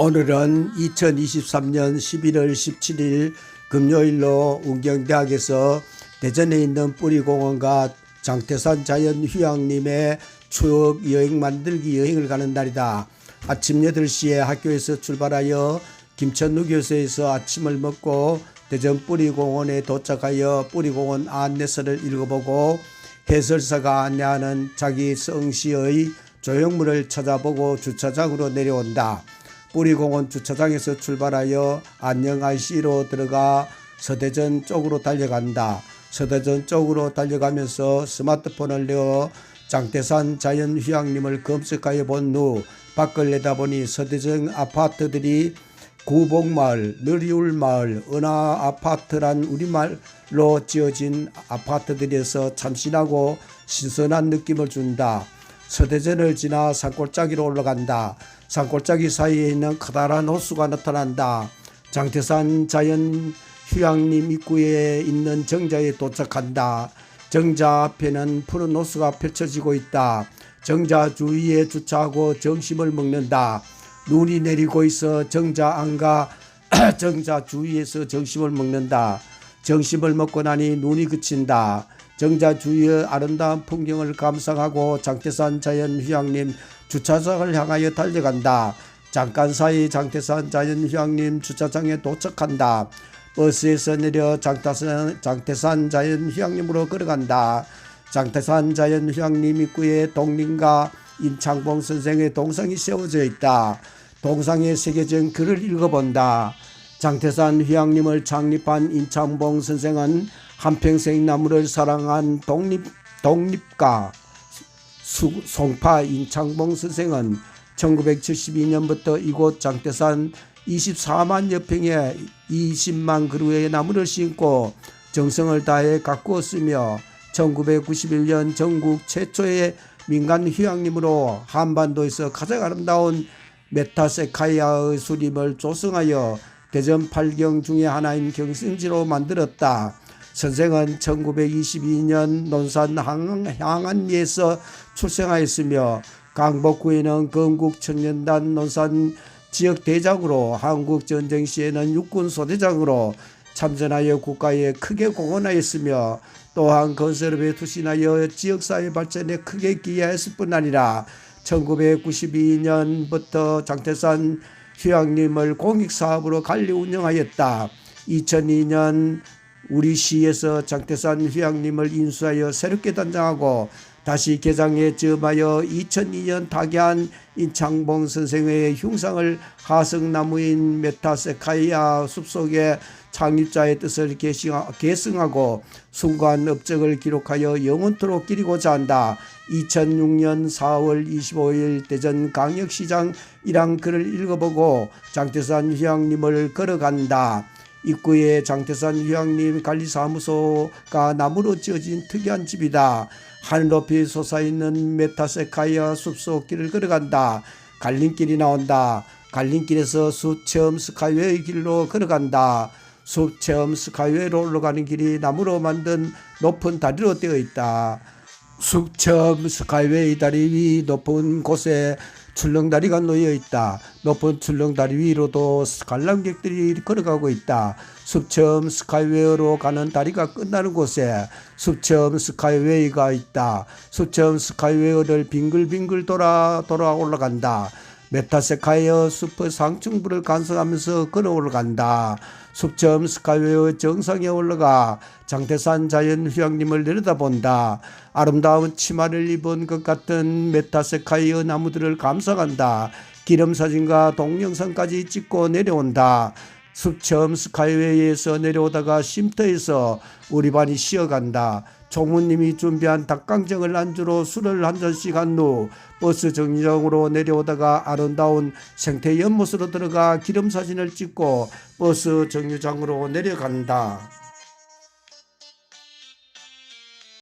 오늘은 2023년 11월 17일 금요일로 운경대학에서 대전에 있는 뿌리공원과 장태산 자연휴양림의 추억 여행 만들기 여행을 가는 날이다. 아침 8시에 학교에서 출발하여 김천누교소에서 아침을 먹고 대전 뿌리공원에 도착하여 뿌리공원 안내서를 읽어보고 해설사가 안내하는 자기 성시의 조형물을 찾아보고 주차장으로 내려온다. 뿌리공원 주차장에서 출발하여 안녕 IC로 들어가 서대전 쪽으로 달려간다. 서대전 쪽으로 달려가면서 스마트폰을 내어 장태산 자연휴양림을 검색하여 본 후 밖을 내다보니 서대전 아파트들이 구복마을, 느리울마을, 은하 아파트란 우리말로 지어진 아파트들에서 참신하고 신선한 느낌을 준다. 서대전을 지나 산골짜기로 올라간다. 산골짜기 사이에 있는 커다란 호수가 나타난다. 장태산 자연 휴양림 입구에 있는 정자에 도착한다. 정자 앞에는 푸른 호수가 펼쳐지고 있다. 정자 주위에 주차하고 점심을 먹는다. 눈이 내리고 있어 정자 안과 정자 주위에서 점심을 먹는다. 점심을 먹고 나니 눈이 그친다. 정자 주위의 아름다운 풍경을 감상하고 장태산 자연휴양림 주차장을 향하여 달려간다. 잠깐 사이 장태산 자연휴양림 주차장에 도착한다. 버스에서 내려 장태산, 장태산 자연휴양림으로 걸어간다. 장태산 자연휴양림 입구에 독림과 임창봉 선생의 동상이 세워져 있다. 동상에 새겨진 글을 읽어본다. 장태산 휴양림을 창립한 임창봉 선생은 한평생 나무를 사랑한 독립, 독립가 수, 송파 임창봉 선생은 1972년부터 이곳 장태산 24만 여 평에 20만 그루의 나무를 심고 정성을 다해 가꾸었으며 1991년 전국 최초의 민간 휴양림으로 한반도에서 가장 아름다운 메타세카이아의 수림을 조성하여 대전 팔경 중의 하나인 경승지로 만들었다. 선생은 1922년 논산 항안리에서 출생하였으며 강복구에는 건국 청년단 논산 지역 대장으로 한국 전쟁 시에는 육군 소대장으로 참전하여 국가에 크게 공헌하였으며 또한 건설업에 투신하여 지역사회 발전에 크게 기여했을 뿐 아니라 1992년부터 장태산 휴양림을 공익사업으로 관리 운영하였다. 2002년 우리 시에서 장태산 휴양림을 인수하여 새롭게 단장하고 다시 개장에 즈음하여 2002년 타계한 인창봉 선생의 흉상을 하성나무인 메타세카이아 숲속에 창립자의 뜻을 계승하고 순간 업적을 기록하여 영원토록 기리고자 한다. 2006년 4월 25일 대전 강역시장 일항 글을 읽어보고 장태산 휴양림을 걸어간다. 입구에 장태산 휴양림 관리사무소가 나무로 지어진 특이한 집이다. 하늘 높이 솟아있는 메타세카이아 숲속 길을 걸어간다. 갈림길이 나온다. 갈림길에서 수체험 스카이웨이 길로 걸어간다. 숲체험 스카이웨이로 올라가는 길이 나무로 만든 높은 다리로 되어 있다. 숲체험 스카이웨이 다리 위 높은 곳에 출렁다리가 놓여 있다. 높은 출렁다리 위로도 관람객들이 걸어가고 있다. 숲체험 스카이웨이로 가는 다리가 끝나는 곳에 숲체험 스카이웨이가 있다. 숲체험 스카이웨이를 빙글빙글 돌아 돌아 올라간다. 메타세카이어 숲의 상층부를 관성하면서 걸어 올라간다. 숲점 스카이웨어 정상에 올라가 장태산 자연휴양림을 내려다본다. 아름다운 치마를 입은 것 같은 메타세카이어 나무들을 감상한다. 기념사진과 동영상까지 찍고 내려온다. 숲점 스카이웨이에서 내려오다가 쉼터에서 우리 반이 쉬어간다. 총무님이 준비한 닭강정을 안주로 술을 한 잔씩 한 후 버스 정류장으로 내려오다가 아름다운 생태 연못으로 들어가 기념사진을 찍고 버스 정류장으로 내려간다.